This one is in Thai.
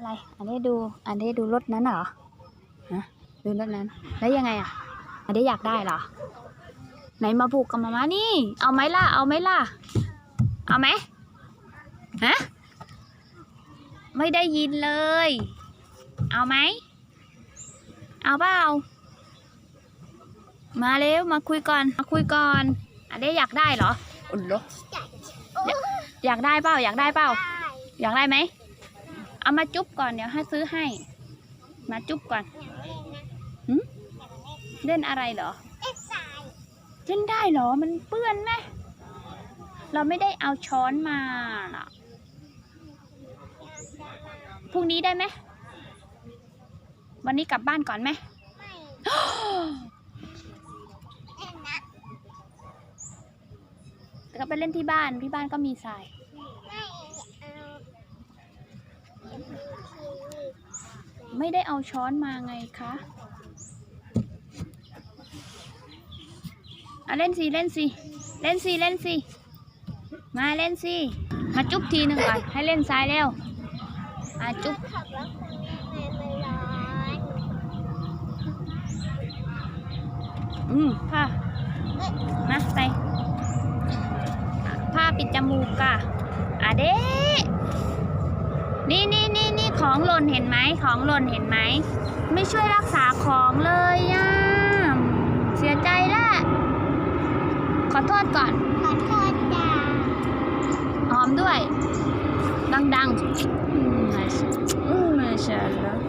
อะไร อันนี้ดู อันนี้ดูรถนั้นเหรอฮะดูรถนั้น แล้วยังไงอะ อันนี้อยากได้เหรอ ไหนมาผูกกับมาม่านี่ เอาไหมล่ะ เอาไหมล่ะ เอาไหมฮะ ไม่ได้ยินเลย เอาไหม เอาเปล่า มาเร็ว มาคุยก่อน มาคุยก่อน อันนี้อยากได้เหรอ อุ่นเหรออยากอยากได้เปล่า อยากได้เปล่า อยากได้ไหม เอามาจุ๊บก่อนเดี๋ยวให้ซื้อให้ มาจุ๊บก่อนหึเล่นอะไรเหรอเล่นได้เหรอมันเปื้อนไหมเราไม่ได้เอาช้อนมาน่ะพรุ่งนี้ได้ไหมวันนี้กลับบ้านก่อนไหมก็ไปเล่นที่บ้านที่บ้านก็มีทราย ไม่ได้เอาช้อนมาไงคะเอาเล่นสิเล่นสิเล่นสิเล่นสิมาเล่นสิมาจุ๊บทีหนึ่งก่อนให้เล่นทรายเร็วมาจุ๊บอนอืมผ้ามาใส่ผ้าปิดจมูกก่ะอะเด้ ของหล่นเห็นไหมของหล่นเห็นไหม ไม่ช่วยรักษาของเลยย่าเสียใจละขอโทษก่อน ขอโทษจ้าหอมด้วย ดังๆไม่ใช่ไม่ใช่แล้ว